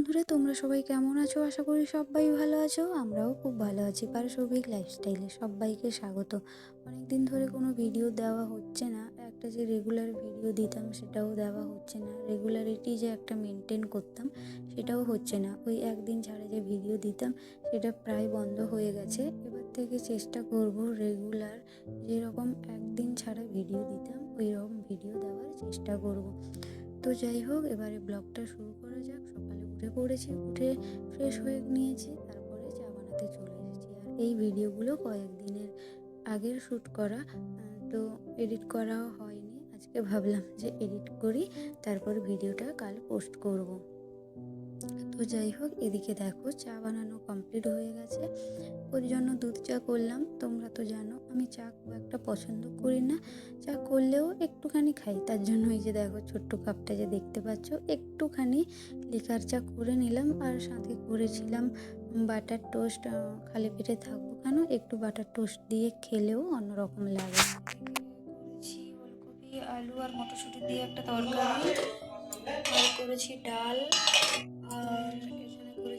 বন্ধুরা, তোমরা সবাই কেমন আছো? আশা করি সবাই ভালো আছো। আমরাও খুব ভালো আছি। পারসৌভিক লাইফস্টাইলে সবাইকে স্বাগত। অনেক দিন ধরে কোনো ভিডিও দেওয়া হচ্ছে না। একটা যে রেগুলার ভিডিও দিতাম, সেটাও দেওয়া হচ্ছে না। রেগুলারিটি যে একটা মেনটেন করতাম, সেটাও হচ্ছে না। ওই একদিন ছাড়া যে ভিডিও দিতাম, সেটা প্রায় বন্ধ হয়ে গেছে। এবার থেকে চেষ্টা করব রেগুলার যেরকম একদিন ছাড়া ভিডিও দিতাম ওই রকম ভিডিও দেওয়ার চেষ্টা করব। তো যাই হোক, এবারে ব্লগটা শুরু করা যাক। সকালে উঠে পড়েছি, উঠে ফ্রেশ হয়ে নিয়েছি, তারপরে চা বানাতে চলে এসেছি। আর এই ভিডিওগুলো কয়েকদিনের আগের শ্যুট করা তো এডিট করাও হয়নি। আজকে ভাবলাম যে এডিট করি, তারপর ভিডিওটা কাল পোস্ট করব। তো যাই হোক, এদিকে দেখো চা বানানো কমপ্লিট হয়ে গেছে। ওর জন্য দুধ চা করলাম, তোমরা তো জানো, আমি চা খুব একটা পছন্দ করি না। চা করলেও একটুখানি খাই, তার জন্য এই যে দেখো ছোট্ট কাপটা যে দেখতে পাচ্ছ, একটুখানি লিকার চা করে নিলাম। আর সাথে করেছিলাম বাটার টোস্ট খালি পেটে থাকব কেন? একটু বাটার টোস্ট দিয়ে খেলেও অন্যরকম লাগে। ওলকপি, আলু আর মটরশুঁটি দিয়ে একটা তরকারি। করেছি ডাল, আর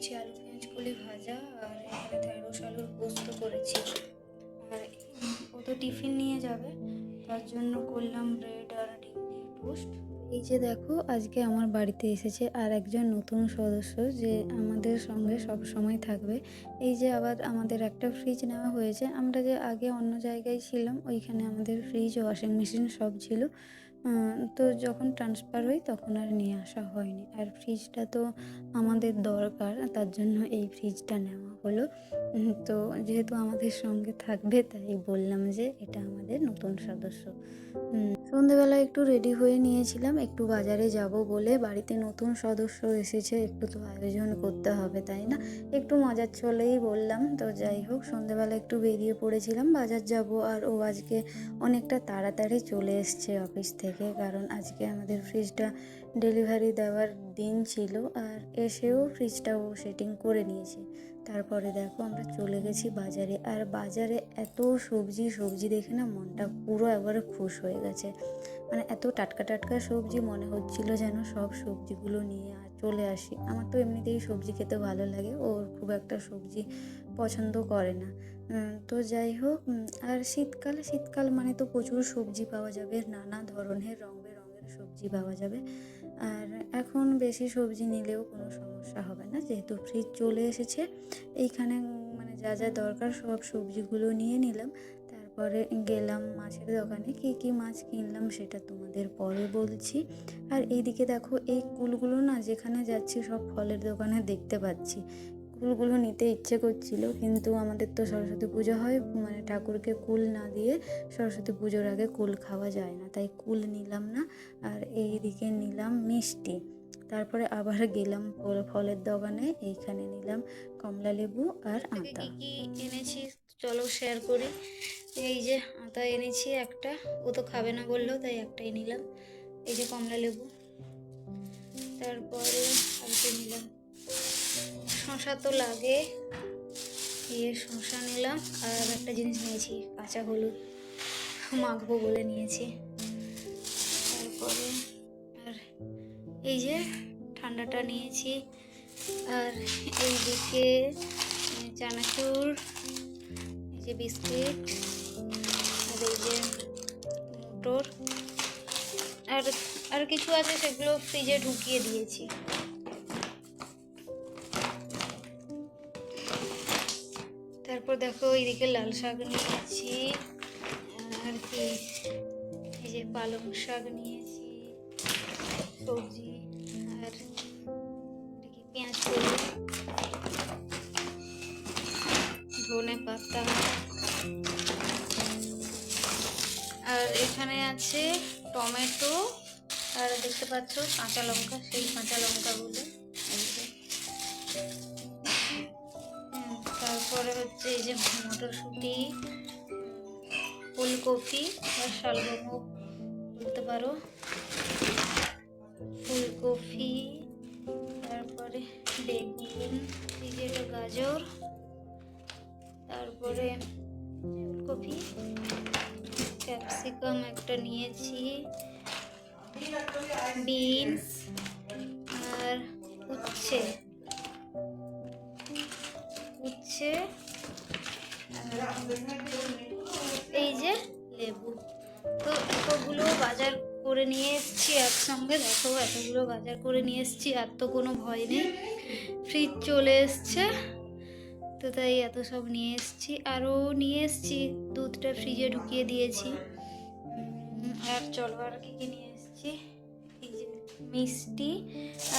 করেছি, আলু পেঁয়াজ, কলি ভাজা, আর এখানে ঢেঁড়স, আলুর পোস্ত করেছি। আর ও তো টিফিন নিয়ে যাবে, তার জন্য করলাম ব্রেড আর ডিম টোস্ট এই যে দেখো, আজকে আমার বাড়িতে এসেছে আর একজন নতুন সদস্য যে আমাদের সঙ্গে সব সময় থাকবে। এই যে আবার আমাদের একটা ফ্রিজ নেওয়া হয়েছে, আমরা যে আগে অন্য জায়গায় ছিলাম, ওইখানে আমাদের ফ্রিজ ওয়াশিং মেশিন সব ছিল। তো যখন ট্রান্সফার হই তখন আর নিয়ে আসা হয়নি। আর ফ্রিজটা তো আমাদের দরকার, তার জন্য এই ফ্রিজটা নেওয়া হলো। তো যেহেতু আমাদের সঙ্গে থাকবে, তাই বললাম যে এটা আমাদের নতুন সদস্য। সন্ধেবেলা একটু রেডি হয়ে নিয়েছিলাম, একটু বাজারে যাব বলে। বাড়িতে নতুন সদস্য এসেছে, একটু তো আয়োজন করতে হবে, তাই না? একটু মজার চলেই বললাম। তো যাই হোক সন্ধেবেলা একটু বেরিয়ে পড়েছিলাম, বাজার যাব। আর ও আজকে অনেকটা তাড়াতাড়ি চলে এসছে অফিস থেকে, কারণ আজকে আমাদের ফ্রিজটা ডেলিভারি দেওয়ার দিন ছিল আর এসেও ফ্রিজটা ও সেটিং করে নিয়েছে। তারপরে দেখো আমরা চলে গেছি বাজারে আর বাজারে এত সবজি সবজি দেখে না মনটা পুরো একবারে খুশ হয়ে গেছে। মানে এত টাটকা টাটকা সবজি মনে হচ্ছিল যেন সব সবজিগুলো নিয়ে আর চলে আসি। আমার তো এমনিতেই সবজি খেতে ভালো লাগে, ওর খুব একটা সবজি পছন্দ করে না। তো যাই হোক আর শীতকাল শীতকাল মানে তো প্রচুর সবজি পাওয়া যাবে, নানা ধরনের রং বেরঙের সবজি পাওয়া যাবে। আর এখন বেশি সবজি নিলেও কোনো সমস্যা হবে না, যেহেতু ফ্রিজ চলে এসেছে। এইখানে মানে যা যা দরকার সব সবজিগুলো নিয়ে নিলাম। তারপরে গেলাম মাছের দোকানে, কী কী মাছ কিনলাম সেটা তোমাদের পরে বলছি। আর এইদিকে দেখো, এই কুলগুলো না যেখানে যাচ্ছি সব ফলের দোকানে দেখতে পাচ্ছি। কুলগুলো নিতে ইচ্ছে করছিল কিন্তু আমাদের তো সরস্বতী পুজো হয় মানে ঠাকুরকে কুল না দিয়ে সরস্বতী পুজোর আগে কুল খাওয়া যায় না তাই কুল নিলাম না আর এইদিকে নিলাম মিষ্টি। তারপরে আবার গেলাম ফলের দোকানে এইখানে নিলাম কমলা লেবু আর আতা। এনেছি চলো শেয়ার করি। এই যে আতা এনেছি একটা ও তো খাবে না বলল তাই একটাই নিলাম। এই যে কমলা লেবু। তারপরে কালকে নিলাম। শশা তো লাগে। দিয়ে শশা নিলাম আর একটা জিনিস নিয়েছি কাঁচা হলুদ। মাখবো বলে নিয়েছি। তারপরে আর এই যে ঠান্ডাটা নিয়েছি। আর এইদিকে উম, চানাচুর এই যে বিস্কিট আর এই যে মোটর। আর আর কিছু আছে সেগুলো ফ্রিজে ঢুকিয়ে দিয়েছি। তারপর দেখো এইদিকে লাল শাক নিয়েছি, আর কি, এই যে পালং শাক নিয়েছি, সবজি, আর পেঁয়াজ ধনে পাতা, আর এখানে আছে টমেটো, আর দেখতে পাচ্ছ কাঁচা লঙ্কা, সেই কাঁচা লঙ্কাগুলো। তারপরে হচ্ছে এই যে মটরশুঁটি, ফুলকপি বা শালগম বলতে পারো। ফুলকপি, তারপরে বেগুন, এই যে এটা গাজর, তারপরে ফুলকপি, ক্যাপসিকাম একটা নিয়েছি, বিনস আর উচ্ছে। হচ্ছে এই যে লেবু। তো এতগুলো বাজার করে নিয়ে এসেছি একসঙ্গে। দেখো, এতগুলো বাজার করে নিয়ে এসেছি, আর তো কোনো ভয় নেই। ফ্রিজ চলে এসছে। তো তাই এত সব নিয়ে এসেছি। আরও নিয়ে এসেছি। দুধটা ফ্রিজে ঢুকিয়ে দিয়েছি। আর চলো আর কি নিয়ে এসেছি? মিষ্টি।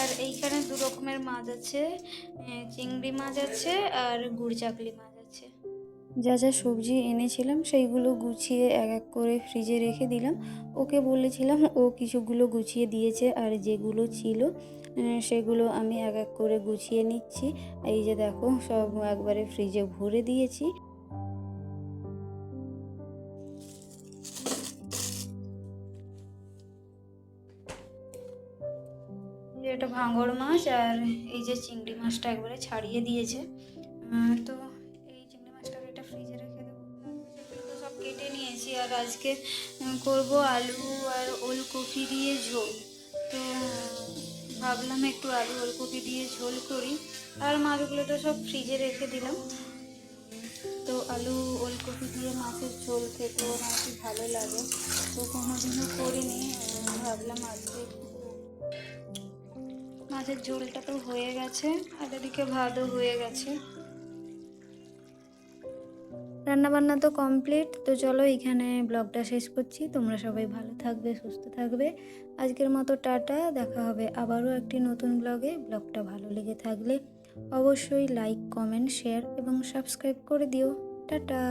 আর এইখানে দু রকমের মাছ আছে। চিংড়ি মাছ আছে আর গুড় চাকলি মাছ আছে। যা যা সবজি এনেছিলাম সেইগুলো গুছিয়ে এক এক করে ফ্রিজে রেখে দিলাম। ওকে বলেছিলাম ও কিছুগুলো গুছিয়ে দিয়েছে আর যেগুলো ছিল সেগুলো আমি এক এক করে গুছিয়ে নিচ্ছি। এই যে দেখো, সব একবারে ফ্রিজে ভরে দিয়েছি। এটা ভাঙর মাছ আর এই যে চিংড়ি মাছটা একবারে ছাড়িয়ে দিয়েছে। তো এই চিংড়ি মাছটাকে এটা ফ্রিজে রেখে দেবো। সব কেটে নিয়েছি আর আজকে করব আলু আর ওলকপি দিয়ে ঝোল। তো, ভাবলাম একটু আলু ওলকপি দিয়ে ঝোল করি। আর মাছগুলো তো সব ফ্রিজে রেখে দিলাম। তো আলু ওলকপি দিয়ে মাছের ঝোল আমার খুব ভালো লাগে। তো কোনোদিনও করিনি, ভাবলাম আজকে মাছের ঝোলটা তো হয়ে গেছে আর এদিকে ভাতও হয়ে গেছে। রান্নাবান্না তো কমপ্লিট, তো চলো এখানে ব্লগটা শেষ করছি। তোমরা সবাই ভালো থাকবে, সুস্থ থাকবে। আজকের মতো টাটা, দেখা হবে আবারও একটি নতুন ব্লগে। ব্লগটা ভালো লেগে থাকলে অবশ্যই লাইক, কমেন্ট, শেয়ার এবং সাবস্ক্রাইব করে দিও। টাটা।